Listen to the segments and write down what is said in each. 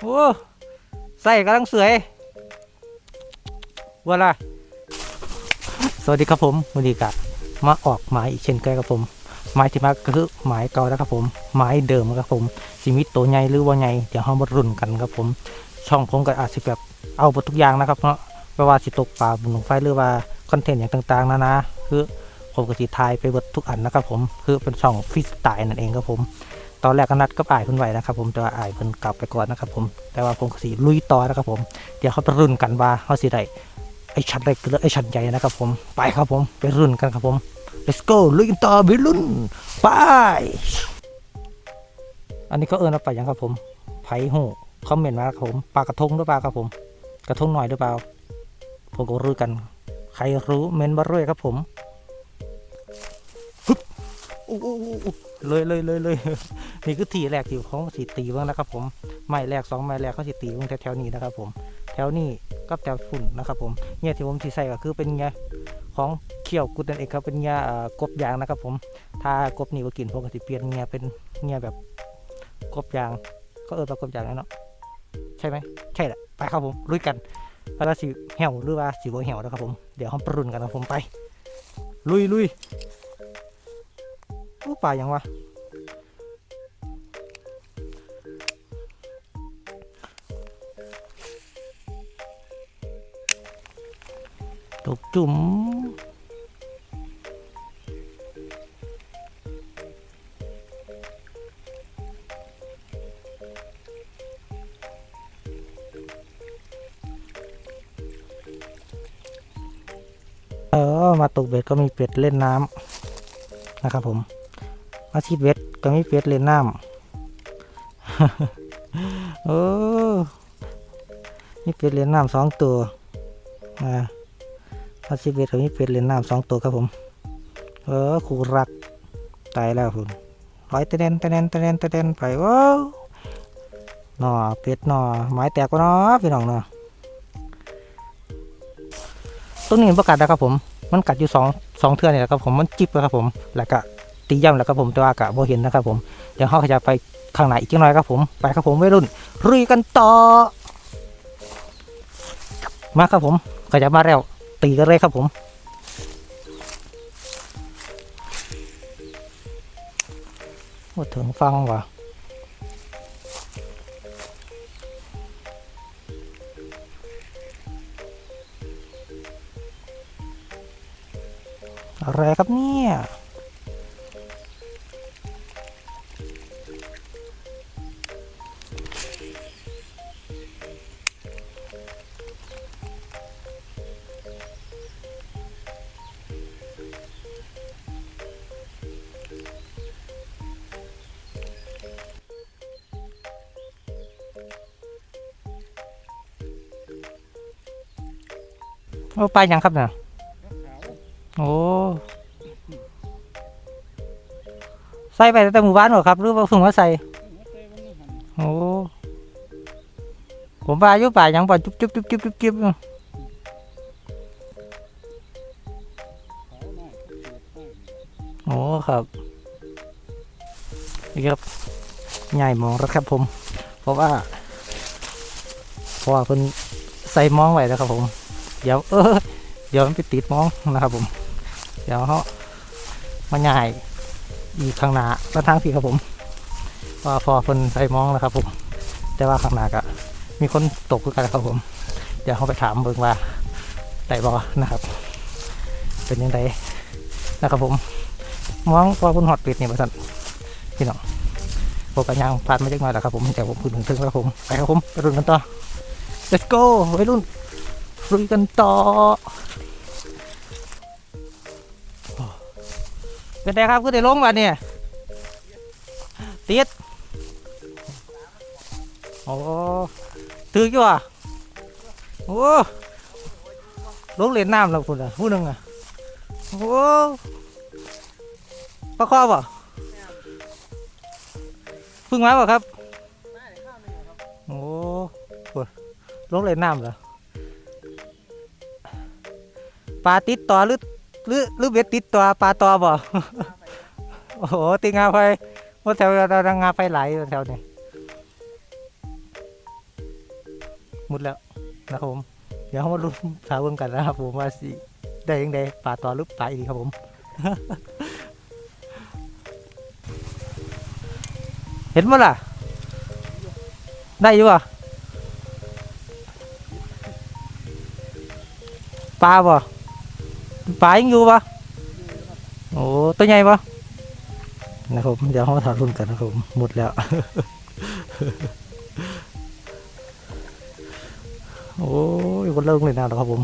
โอ้ใส่กำลังสวยว่าล่ะสวัสดีครับผมวันนี้กะมาออกหมายอีกเช่นเคยครับผมหมายที่มาก็คือหมายเก่าแล้วครับผมหมายเดิมครับผมสิมิตตัวใหญ่หรือว่าใหญ่เดี๋ยวเรามารุ่นกันครับผม ช่องผมก็อาจสิแบบเอาหมดทุกอย่างนะครับเนาะไม่ว่าสิตกปลาบุญหลงไฟหรือว่าคอนเทนต์อย่างต่างๆนะนะคือผมก็สิทายไปหมดทุกอันนะครับผมคือเป็นช่องฟรีสไตล์นั่นเองครับผม ตอนแรกก็นัดก็อายเพิ่นไว้นะครับผมแต่ว่าอายเพิ่นกลับไปก่อนนะครับผมแต่ว่าผมก็สิลุยต่อนะครับผมเดี๋ยวเขาไปรุ่นกันว่าเขาสิได้ไอชัดเล็กหรือไอชัดใหญ่นะครับผมไปครับผมไปรุ่นกันครับผม let's go ลุยกันต่อไปรุ่นไปอันนี้เขาเอิ้นว่าไปยังครับผมไผหูคอมเมนต์มาครับผมปลากระทงหรือเปล่าครับผม กระทงหน่อยหรือเปล่าผมก็รู้กัน ใครรู้เมนมาเรื่อยครับผม อู้อู้อู้เลยเลยเลยเลยนี่คือทีแรกที่เขาสีตีบ้างนะครับ ผมไม้แรกสองไม้แรกเขาสีตีบ้างแถวๆนี้นะครับ ผม แถวนี้กับแถวฝุ่นนะครับผมเนี่ยที่ผมที่ใส่ก็คือเป็นเงี้ยของเขี้ยวกุดนั่นเองครับเป็นเงี้ยกบยางนะครับ ผม ถ้ากบนี่ว่ากินผมก็จะเปลี่ยนเงี้ยเป็นเงี้ยแบบกบยาง ก็เออแบบกบยางนั่นเนาะใช่ไหมใช่แหละไปครับผมลุยกันว่าสิเหี่ยวหรือว่าสิบ่เหี่ยวนะครับผมเดี๋ยวเราปรุนกันนะผมไป ลุยลุย ไป่ายังวะตกจุ่มเออ มาตกเบ็ดก็มีเป็ดเล่นน้ำนะครับผม มาชีดเบ็ดก็มีเป็ดเลนน้ำโอ้มีเป็ดเลนน้ำสองตัวอ่าอาชีพเวทเขามีเป็ดเลนน้ำสองตัวครับผม เออคู่รักตายแล้วคุณร้อยเตะเดนเตะเดนเตะเดนเตะเดนไปว้าวหน่อเป็ดหน่อไม้แตกก็เนาะพี่น้องเนาะต้นนี้มันประกาศนะครับผม มันกัดอยู่สองสองเทือนี่แหละครับผม มันจิบนะครับผม แล้วก็ ตีย่ำแล้วครับผมแต่ว่ากะโบเห็นนะครับผมเดี๋ยวเขาขยับไปข้างในอีกจังหน่อยครับผมไปครับผมวัยรุ่นรุยกันต่อมาครับผมขยับมาแล้วตีกันเลยครับผมว่าถึงฟังว่ะอะไรครับเนี่ย โอ้ไปยังครับเนี่ยโอ้ใส่ไปแต่หมู่บ้านหรอครับ หรือว่าเพิ่งมาใส่โอ้ผมว่าอยู่ป่ายังป่าจุ๊บจุ๊บจุ๊บจุ๊บจุ๊บจุ๊บโอ้ครับนี่ครับใหญ่มองแล้วครับผม เพราะว่าเพราะว่าเพิ่นใส่มองไว้แล้วครับผม เดี๋ยวเออเดี๋ยวมันไปติดมองนะครับผม เดี๋ยวเขามาใหญ่อีกข้างหน้าแล้วทางพี่ครับผมว่าพอเพิ่นใส่มองแล้วครับ ผม แต่ว่าข้างหน้าก็มีคนตกคือกันครับผม เดี๋ยวเขาไปถามเบิ่งว่าได้บ่นะครับ เป็นยังไงนะครับผมมองพอคุณหอดปิดนี่ประสันพี่น้องผมกันยังผ่านมาจักหน่อยแล้วครับผมเดี๋ยวผมพูดถึงถึงแล้วครับผมไปครับผมไปรุ่นกันต่อ let's go ไปรุ่น ลุยกันต่อเป็นไงครับคือได้ลงมาเนี่ยติดโอ้ถืออยู่อะโอ้ลงเล่นน้ำแล้วคุณอะผู้หนึ่งอะโอ้ปลาคอบ่พึ่งมาบ่ครับโอ้คุณลงเล่นน้ำเหรอ ปลาติดต่อหรือหรือหรือเบ็ดติดต่อปลาต่อบ่โอ้โหติงาไฟว่าแถวแถวงาไฟไหลอยู่แถวนี้หมดแล้วนะครับผมเดี๋ยวเขามาลุ้นสาวเบิ่งกันนะครับผมว่าสิได้ยังไงป่าต่อหรือป่าอีกครับผมเห็นมั้ยล่ะ ได้อยู่อะปลาบ่ ปลายังอยู่ปะโอ้ตัวใหญ่ปะนะครับเดี๋ยวเขามาถอดรุ่นกันนะครับหมดแล้ว โอ้ยคนเลิกเลยนะครับผม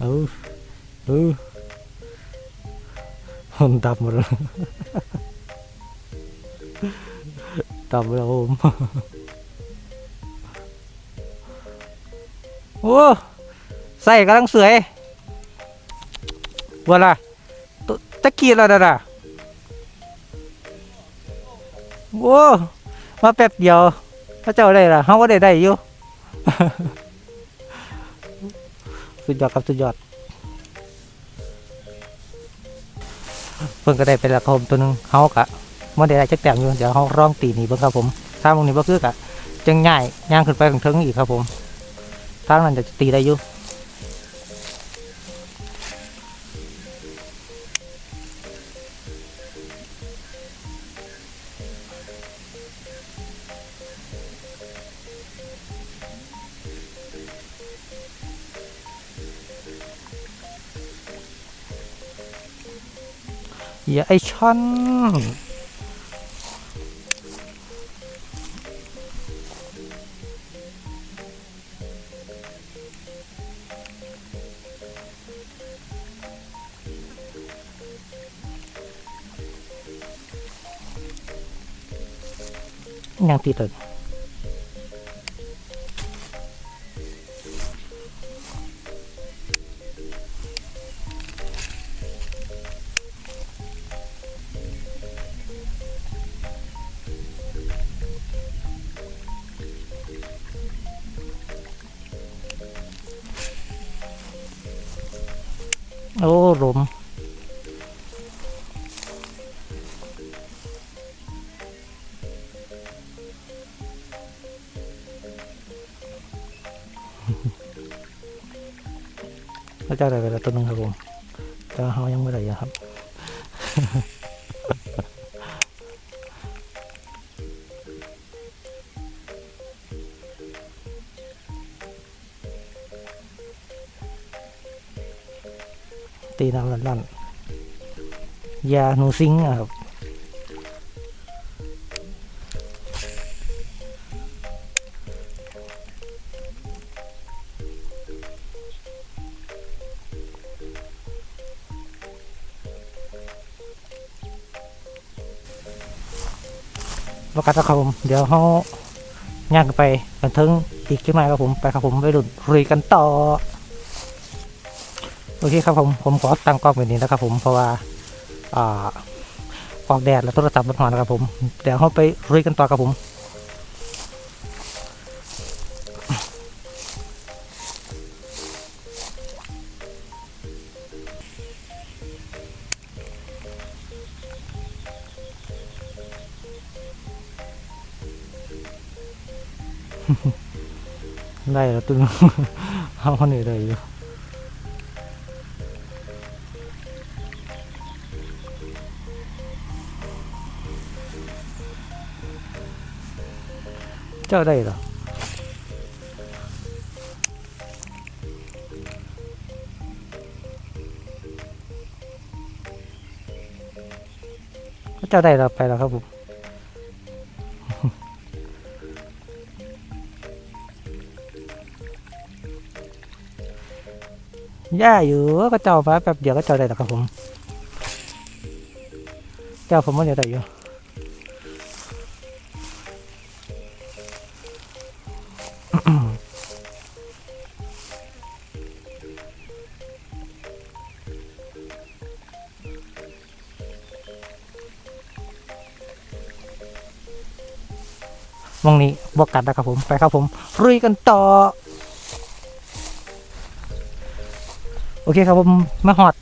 เออเออมันดับหมดแล้ว ดับแล้วผมโอ้ใส่กำลังสวยว่าล่ะตะกี้แล้วนะโอ้มาแป๊บเดียวพระเจ้าได้ละเขาก็ได้ได้อยู่สุดยอดครับสุดยอดเพิ่นก็ได้เป็นละครับผมตัวหนึงเฮากะ บ่ได้ได้จักแต้มอยู่เดี๋ยวเฮาลองตีนี่เบิ่งครับผมถ้ามึงนี้บ่คือกะจังง่ายย่างขึ้นไปข้างเทิงอีกครับผมทางนั้นจะตีได้อยู่อย่าไอช่อน ยังติดเลยโอ้ลม พระเจ้าได้ไปแล้วตัวหนึงครับผมแต่ว่าเขายังไม่ได้ยู่ครับตีน้ำลั่นๆยาหนูซิงครับ ประกาศครับผมเดี๋ยวเขาย่างกันไปกันทึงอีกขึ้นมาครับผมไปครับผมไปดุนรุยกันต่อโอเคครับผมผมขอตั้งกล้องแบบนี้นะครับผมเพราะว่าอ่าออกแดดแล้วโทรศัพท์มันหอนครับผมเดี๋ยวเขาไปรุยกันต่อครับผม ได้แล้วตึงเอาคนนี้ได้อยู่เจ้าได้หรอเจ้าได้แล้วไปแล้วครับผม ย่าอยู่ก็เจ้าฟ้าแป๊บเดียวก็เจ้าได้แล้วครับผม เจ้าผมว่าเดี๋ยวได้อยู่มองนี้บวกกัดนะครับผม ไปครับผมรุยกันต่อ เคครับผมมาหอด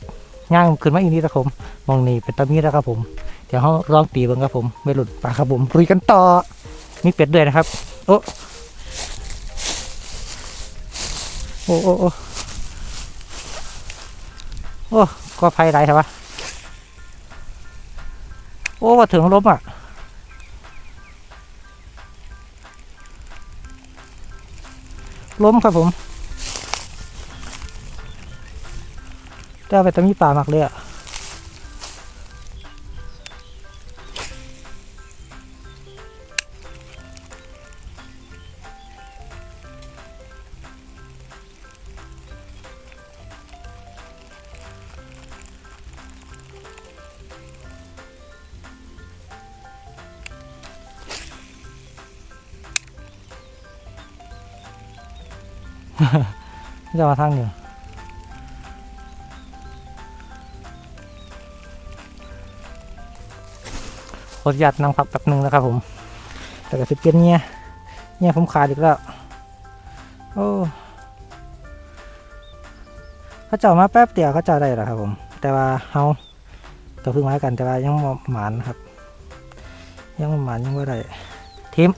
ย่างขึ้นมาอีกนิดนะครับผมมองนี่เป็นตะมีแล้วครับผม เดี๋ยวเขาลองตีเบิ่งครับผม ไม่หลุดปากครับผมลุยกันต่อมีเป็ดด้วยนะครับ โอ้โอ้โอ้โอ้โอ้ก็ภัยไรใช่ปะโอ้ว่าถึงล้มอะล้มครับผม แต่ไปต้งมีป่ามากเลยอะจะมาทางอยู่ ขออนุญาตนั่งพักแป๊บหนึ่งนะครับผม แต่ก็สิเปลี่ยนเนี่ยเนี่ยผมขาดอีกแล้ว โอ้เขาเจ้ามาแป๊บเดียวเขาเจ้าได้แล้วครับผม แต่ว่าเฮาก็เพิ่งมากันแต่ว่ายังหมานครับ ยังหมานยังว่าได้ทีม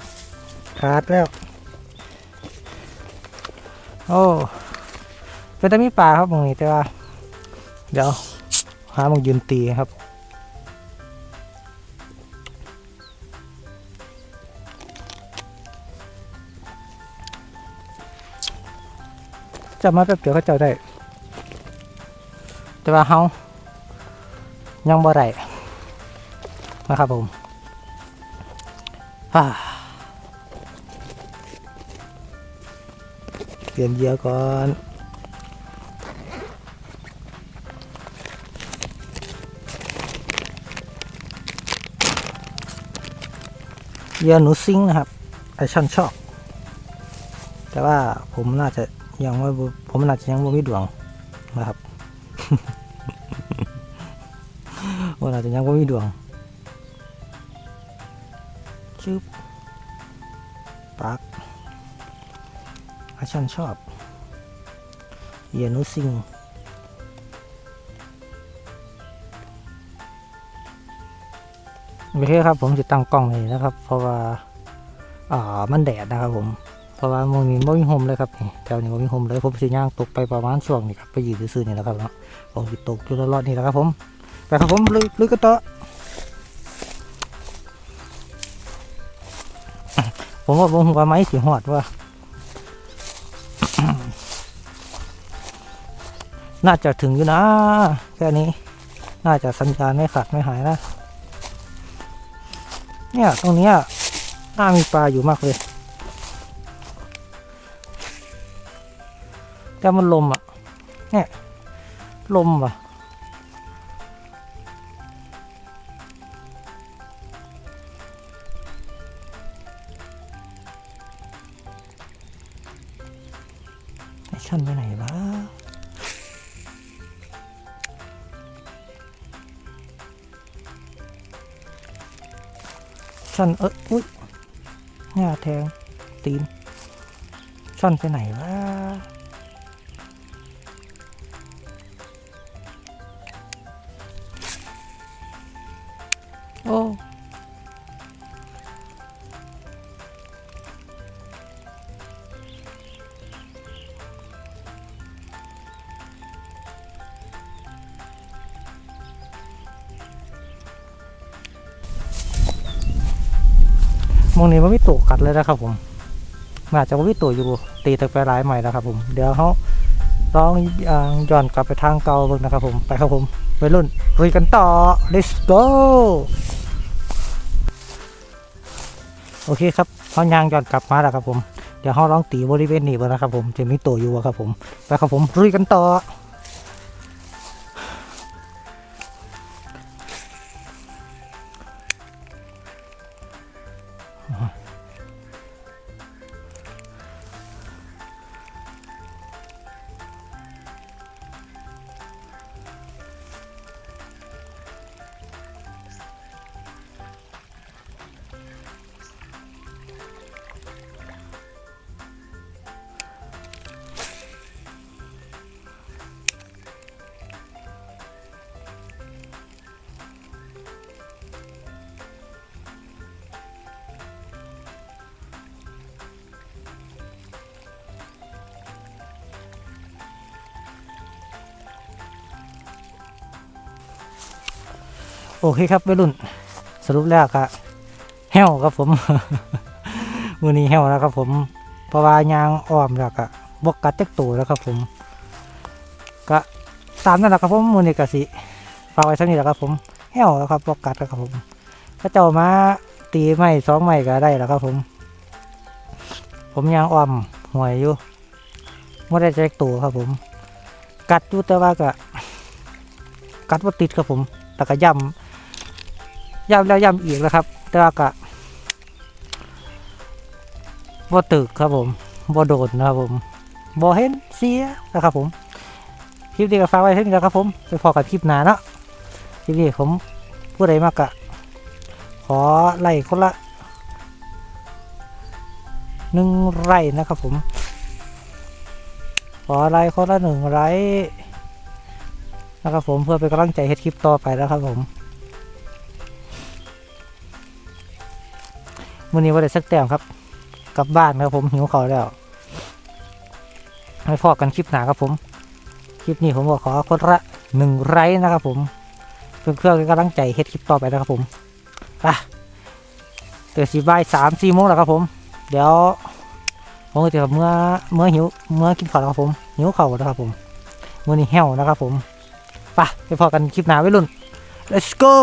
ขาดแล้ว โอ้เป็นแต่มีปลาครับตรงนี้แต่ว่า เดี๋ยวหามึงยืนตีครับ จะมาแป๊บเดียวก็เจ้าได้ แต่ว่าเฮายังบ่ได้นะครับผมฮ่าเปลี่ยนเยื่อก่อนเยอหนูซิงนะครับไอช่อนชอบ แต่ว่าผมน่าจะ ยังว่าผมน่าจะยังไม่มีดวงนะครับว่าน่าจะยังไม่มีดวงชึบปักไอช่อนชอบเยนูซิงค์ไม่ใช่ครับผมจะตั้งกล้องเลยนะครับ เพราะว่าอ่ามันแดดนะครับผม เพราะว่าโมงนี้บ่มีโฮมเลยครับนี่แถวนี้บ่มีโฮมเลยผมสิย่างตกไปประมาณช่วงนี้ครับไปยืนซื่อนี่แหละครับเนาะผมตกอยู่รอดๆนี่แหละครับผมไปครับผมลุยลุยกันต่อผมว่าผมว่าไม้สิหอดว่าน่าจะถึงอยู่นะ แค่นี้ น่าจะสัญญาณไม่ขาดไม่หายนะ เนี่ย ตรงนี้น่ามีปลาอยู่มากเลย แต่มันลมอะเนี่ยลมว่ะไอ้ชันไปไหนวะชันเอออุ้ยหน้าแทงตีนชันไปไหนวะ มองนี้ว่ามีตัวกัดเลยนะครับผมอาจจะว่ามีตัวอยู่ตีตะไปหลายใหม่แล้วครับผมเดี๋ยวเขาลองย้อนกลับไปทางเก่าเบิ่งนะครับผมไปครับผมไปรุ่นลุยกันต่อ let's go โอเคครับเขายางย้อนกลับมาแล้วครับผมเดี๋ยวเขาลองตีบริเวณนี้บิ่งนะครับผมจะมีตัวอยู่ครับผมไปครับผมลุยกันต่อ โอเคครับวัยรุ่นสรุปแล้วก็แห้วครับผมมือนี้แห้วแล้วครับผมเพราะว่ายางอ้อมแล้วก็บกกัดเต็กตัวแล้วครับผม ก็ตามนั่นแหละครับผมมือนี้ก็สิฝากไว้สักนิดแหละครับผมแห้วแล้วครับบกกัดแล้วครับผมก็เจ้ามาตีไม้สองไม้ก็ได้แล้วครับผม ผมยางอ้อมห่วยอยู่ไม่ได้แจ็คตัวครับผม กัดอยู่แต่ว่าก็กัดว่าติดครับผมแต่ก็ย่ำ ย่ำแล้วย่ำอีกแล้วครับแต่ว่าก็บ่ตึกครับผมบ่โดนนะครับผมบ่เห็นเสียนะครับผมคลิปนี้ก็ฝากไว้เท่านี้แล้วครับผมไปพอกับคลิปหน้าเนาะคลิปนี้ผมผู้ใดมากกะขอไล่คนละหนึ่งไร่นะครับผม ขอไล่คนละหนึ่งไร่นะครับผมเพื่อเป็นกำลังใจเฮ็ดคลิปต่อไปแล้วครับผม วันนี้ว่าได้สักแต้มครับกลับบ้านครับผมหิวข้าวแล้วไปพอกันคลิปหนาครับผม คลิปนี้ผมก็ขอคนละหนึ่งไลค์นะครับผมเพื่อเพื่อเป็นกำลังใจเฮ็ดคลิปต่อไปนะครับผมไปเดี๋ยวสีบ่ายสามสี่โมงแล้วครับผม เดี๋ยวผมจะเมื่อเมื่อหิวเมื่อกินข้าวแล้วครับผมหิวข้าวแล้วครับผมมื่อนี้แห้วนะครับผมไปไปพอกันคลิปหนาไว้รุ่น let's go